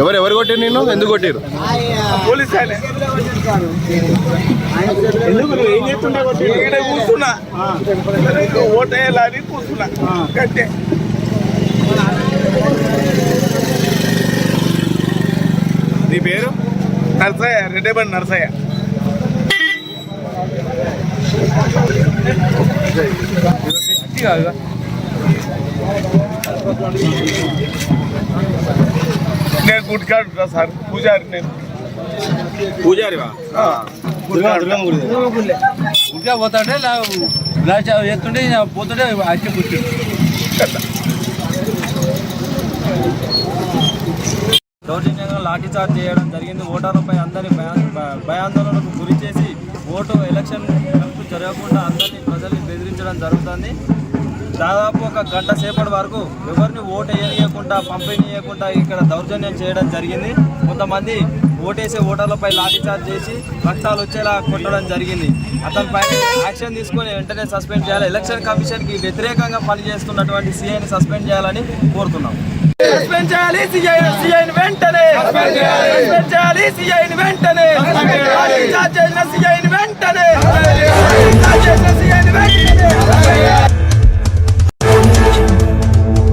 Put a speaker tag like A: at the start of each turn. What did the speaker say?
A: ఎవరు ఎవరు కొట్టిరు నేను ఎందుకు కొట్టిరు?
B: పోలీస్ కూర్చున్నా. ఓటేయాలని కూర్చున్నా. అంతే
A: నీ పేరు?
B: నర్సయ్య రెడ్డేబండి నర్సయ్య. నేను గుడికాడు ఉంటా సార్. పూజారి నేను.
A: పూజారివా.
C: ఇంకా పోతాడే ఎత్తుంటే పోతుంటే అచ్చి కూర్చుంది దౌర్జన్యంగా లాఠీచార్జ్ చేయడం జరిగింది. ఓటర్లపై అందరినీ భయా- భ- భయాందోళనకు గురి చేసి ఓటు ఎలక్షన్ జరగకుండా అందరినీ ప్రజల్ని బెదిరించడం జరుగుతుంది. దాదాపు ఒక గంట సేపటి వరకు ఎవరిని ఓటు వేయనీయకుండా పంపిణీయకుండా ఇక్కడ దౌర్జన్యం చేయడం జరిగింది. కొంతమంది ఓటేసే ఓటర్లపై లాఠీచార్జ్ చేసి రక్తాలు వచ్చేలా కొట్టడం జరిగింది. అతని పైన యాక్షన్ తీసుకొని వెంటనే సస్పెండ్ చేయాలి. ఎలక్షన్ కమిషన్కి వ్యతిరేకంగా పనిచేస్తున్నటువంటి సీఐని సస్పెండ్ చేయాలని కోరుతున్నాం. సస్పెండ్ చేయాలి సీఐని వెంటనే. సస్పెండ్ చేయాలి. సీఐని వెంటనే. లాఠీచార్జ్ చేసిన సీఐని వెంటనే లాఠీచార్జ్ చేసిన సీఐని వెంటనే.